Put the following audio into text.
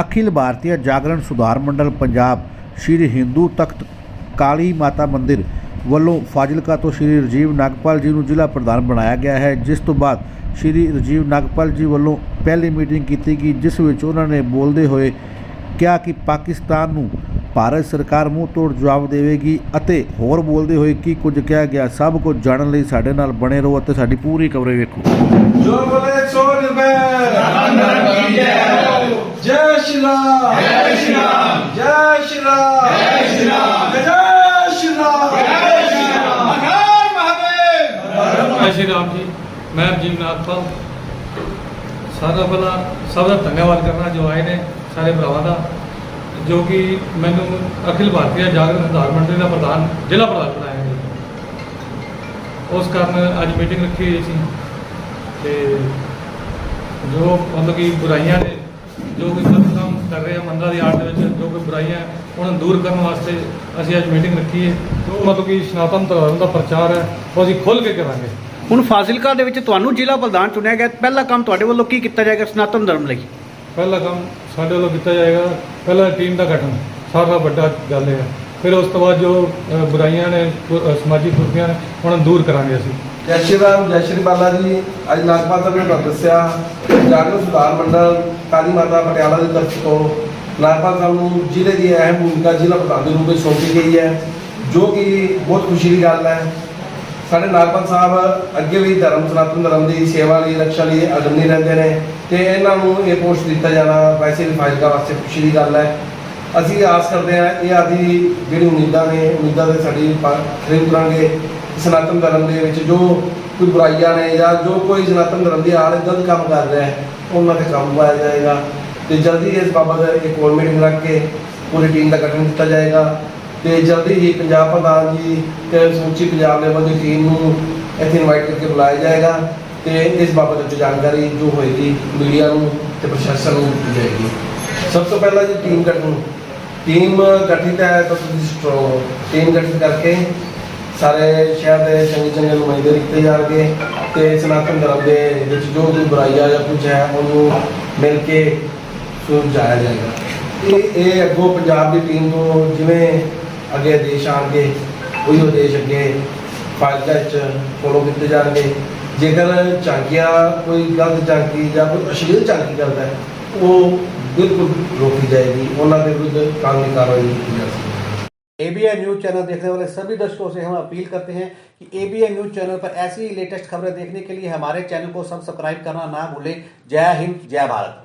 ਅਖਿਲ ਭਾਰਤੀ ਜਾਗਰਣ ਸੁਧਾਰ ਮੰਡਲ ਪੰਜਾਬ ਸ਼੍ਰੀ ਹਿੰਦੂ ਤਖਤ ਕਾਲੀ ਮਾਤਾ ਮੰਦਿਰ ਵੱਲੋਂ ਫਾਜ਼ਿਲਕਾ ਤੋਂ ਸ਼੍ਰੀ ਰਜੀਵ ਨਾਗਪਾਲ ਜੀ ਨੂੰ ਜ਼ਿਲ੍ਹਾ ਪ੍ਰਧਾਨ ਬਣਾਇਆ ਗਿਆ ਹੈ, ਜਿਸ ਤੋਂ ਬਾਅਦ ਸ਼੍ਰੀ ਰਜੀਵ ਨਾਗਪਾਲ ਜੀ ਵੱਲੋਂ ਪਹਿਲੀ ਮੀਟਿੰਗ ਕੀਤੀ ਗਈ, ਜਿਸ ਵਿੱਚ ਉਹਨਾਂ ਨੇ ਬੋਲਦੇ ਹੋਏ ਕਿਹਾ ਕਿ ਪਾਕਿਸਤਾਨ ਨੂੰ ਭਾਰਤ ਸਰਕਾਰ ਮੂੰਹ ਤੋੜ ਜਵਾਬ ਦੇਵੇਗੀ ਅਤੇ ਹੋਰ ਬੋਲਦੇ ਹੋਏ ਕੀ ਕੁਝ ਕਿਹਾ ਗਿਆ, ਸਭ ਕੁਝ ਜਾਣਨ ਲਈ ਸਾਡੇ ਨਾਲ ਬਣੇ ਰਹੋ ਅਤੇ ਸਾਡੀ ਪੂਰੀ ਕਵਰੇਜ ਵੇਖੋ। ਜੋ ਬੋਲੇ ਸੋ ਜੈ ਸ਼੍ਰੀ ਰਾਮ ਜੀ, ਮੈਂ ਅਰਜੀਵ ਨਾਥਪਾਲ ਸਾਰਾ ਪਹਿਲਾਂ ਸਭ ਦਾ ਧੰਨਵਾਦ ਕਰਨਾ ਜੋ ਆਏ ਨੇ ਸਾਰੇ ਭਰਾਵਾਂ ਦਾ, ਜੋ ਕਿ ਮੈਨੂੰ ਅਖਿਲ ਭਾਰਤੀ ਜਾਗਰਣ ਸੁਧਾਰ ਮੰਡਲ ਦਾ ਪ੍ਰਧਾਨ, ਜ਼ਿਲ੍ਹਾ ਪ੍ਰਧਾਨ ਬਣਾਇਆ ਜੀ ਉਸ ਕਾਰਨ ਅੱਜ ਮੀਟਿੰਗ ਰੱਖੀ ਹੋਈ ਸੀ। ਤੇ ਜੋ ਮਤਲਬ ਕਿ ਬੁਰਾਈਆਂ ਨੇ, ਜੋ ਕਿ ਗਲਤ ਕੰਮ ਕਰ ਰਹੇ ਆ ਮੰਦਾ ਦੀ ਆੜ ਦੇ ਵਿੱਚ, ਜੋ ਕਿ ਬੁਰਾਈਆਂ ਉਹਨਾਂ ਨੂੰ ਦੂਰ ਕਰਨ ਵਾਸਤੇ ਅਸੀਂ ਅੱਜ ਮੀਟਿੰਗ ਰੱਖੀ ਹੈ। ਜੋ ਮਤਲਬ ਕਿ ਸਨਾਤਨ ਧਰਮ ਦਾ ਪ੍ਰਚਾਰ ਹੈ, ਉਹ ਅਸੀਂ ਖੁੱਲ੍ਹ ਕੇ ਕਰਾਂਗੇ। ਹੁਣ ਫਾਜ਼ਿਲਕਾ ਦੇ ਵਿੱਚ ਤੁਹਾਨੂੰ ਜ਼ਿਲ੍ਹਾ ਪ੍ਰਧਾਨ ਚੁਣਿਆ ਗਿਆ। ਪਹਿਲਾ ਕੰਮ ਤੁਹਾਡੇ ਵੱਲੋਂ ਕੀ ਕੀਤਾ ਜਾਏਗਾ ਸਨਾਤਨ ਧਰਮ ਲਈ? ਪਹਿਲਾ ਕੰਮ ਸਾਡੇ ਵੱਲੋਂ ਕੀਤਾ ਜਾਏਗਾ। ਪਹਿਲਾ ਟੀਮ ਦਾ ਗਠਨ। ਸਾਰਾ ਵੱਡਾ ਗੱਲ ਹੈ ਫਿਰ ਉਸ ਤੋਂ ਬਾਅਦ ਜੋ ਬੁਰਾਈਆਂ ਨੇ ਸਮਾਜਿਕ ਕੁਰਤੀਆਂ ਨੇ ਉਹਨਾਂ ਨੂੰ ਦੂਰ ਕਰਾਂਗੇ ਅਸੀਂ। ਜੈ ਸ਼੍ਰੀ ਰਾਮ ਜੈ ਸ਼੍ਰੀ ਬਾਲਾ ਜੀ। ਅੱਜ ਨਾਗਪਾਲ ਸਾਹਿਬ ਨੇ ਤੁਹਾਨੂੰ ਦੱਸਿਆ ਜਾਗਰਣ ਸੁਧਾਰ ਮੰਡਲ ਕਾਲੀ ਮਾਤਾ ਪਟਿਆਲਾ ਦੀ ਤਰਫ ਤੋਂ ਨਾਗਪਾਲ ਸਾਹਿਬ ਨੂੰ ਜ਼ਿਲ੍ਹੇ ਦੀ ਅਹਿਮ ਭੂਮਿਕਾ ਜ਼ਿਲ੍ਹਾ ਪ੍ਰਧਾਨ ਦੇ ਰੂਪ ਵਿੱਚ ਸੌਂਪੀ ਗਈ ਹੈ ਜੋ ਕਿ ਬਹੁਤ ਖੁਸ਼ੀ ਦੀ ਗੱਲ ਹੈ। ਸਾਡੇ ਨਾਗਪਾਲ ਸਾਹਿਬ ਅੱਗੇ ਵੀ ਧਰਮ, ਸਨਾਤਨ ਧਰਮ ਦੀ ਸੇਵਾ ਲਈ, ਰੱਖਿਆ ਲਈ ਅਗਨੀ ਰਹਿੰਦੇ ਨੇ ਤੇ ਇਹਨਾਂ ਨੂੰ ਇਹ ਪੋਸਟ ਦਿੱਤਾ ਜਾਣਾ ਵੈਸੇ ਵੀ ਫਾਜ਼ਿਲਕਾ ਵਾਸਤੇ ਖੁਸ਼ੀ ਦੀ ਗੱਲ ਹੈ। ਅਸੀਂ ਆਸ ਕਰਦੇ ਹਾਂ ਇਹ ਆਦੀ ਜਿਹੜੀ ਉਮੀਦਾਂ ਨੇ, ਉਮੀਦਾਂ ਦੇ ਸਾਡੀ ਖਰੀਦ ਕਰਾਂਗੇ। ਸਨਾਤਨ ਧਰਮ ਦੇ ਵਿੱਚ ਜੋ ਕੋਈ ਬੁਰਾਈਆਂ ਨੇ ਜਾਂ ਜੋ ਕੋਈ ਸਨਾਤਨ ਧਰਮ ਦੀ ਆੜ ਗਲਤ ਕੰਮ ਕਰ ਰਿਹਾ ਹੈ, ਉਹਨਾਂ ਤੇ ਕੰਮ ਪਾਇਆ ਜਾਏਗਾ ਤੇ ਜਲਦੀ ਇਸ ਬਾਬਤ ਇੱਕ ਕੋਲ ਮੀਟਿੰਗ ਰੱਖ ਕੇ ਪੂਰੀ ਟੀਮ ਦਾ ਗਠਨ ਕੀਤਾ ਜਾਏਗਾ। ਤੇ ਜਲਦੀ ਹੀ ਪੰਜਾਬ ਪ੍ਰਧਾਨ ਜੀ ਤੇ ਸਮੁੱਚੀ ਪੰਜਾਬ ਲੈਵਲ ਦੀ ਟੀਮ ਨੂੰ ਇੱਥੇ ਇਨਵਾਈਟ ਕਰਕੇ ਬੁਲਾਇਆ ਜਾਏਗਾ ਤੇ ਇਸ ਬਾਬਤ ਵਿੱਚ ਜਾਣਕਾਰੀ ਜੋ ਹੋਏਗੀ ਮੀਡੀਆ ਨੂੰ ਤੇ ਪ੍ਰਸ਼ਾਸਨ ਨੂੰ ਦਿੱਤੀ ਜਾਏਗੀ। ਸਭ ਤੋਂ ਪਹਿਲਾਂ ਜੀ ਟੀਮ ਗਠਨ। ਟੀਮ ਗਠਿਤ ਹੈ ਤਾਂ ਤੁਸੀਂ ਸਟਰੋਂਗ ਟੀਮ ਗਠਿਤ ਕਰਕੇ ਸਾਰੇ ਸ਼ਹਿਰ ਦੇ ਚੰਗੇ ਚੰਗੇ ਨੁਮਾਇੰਦੇ ਦਿੱਤੇ ਜਾਣਗੇ ਤੇ ਸਨਾਤਨ ਧਰਮ ਦੇ ਵਿੱਚ ਜੋ ਵੀ ਬੁਰਾਈਆਂ ਜਾਂ ਕੁਝ ਹੈ ਉਹਨੂੰ ਮਿਲ ਕੇ ਸੁਲਝਾਇਆ ਜਾਏਗਾ। ਇਹ ਇਹ ਅੱਗੋਂ ਪੰਜਾਬ ਦੀ ਟੀਮ ਨੂੰ ਜਿਵੇਂ ਅੱਗੇ ਦੇਸ਼ ਆਣਗੇ ਉਹੀ ਉਹ ਦੇਸ਼ ਅੱਗੇ ਫਾਇਦਾ ਚ ਫੋਲੋ ਕੀਤੇ ਜਾਣਗੇ ਜੇਕਰ ਝਾਂਕੀਆਂ ਕੋਈ ਗਲਤ ਝਾਂਕੀ ਜਾਂ ਕੋਈ ਅਸ਼ਲੀਲ ਝਾਂਕੀ ਕਰਦਾ ਹੈ ਉਹ ਬਿਲਕੁਲ ਰੋਕੀ ਜਾਏਗੀ ਉਹਨਾਂ ਦੇ ਵਿਰੁੱਧ ਕਾਨੂੰਨੀ ਕਾਰਵਾਈ ਕੀਤੀ ਜਾਏਗੀ एबीएन न्यूज चैनल देखने वाले सभी दर्शकों से हम अपील करते हैं कि एबीएन न्यूज चैनल पर ऐसी ही लेटेस्ट खबरें देखने के लिए हमारे चैनल को सब्सक्राइब करना ना भूलें जय हिंद जय भारत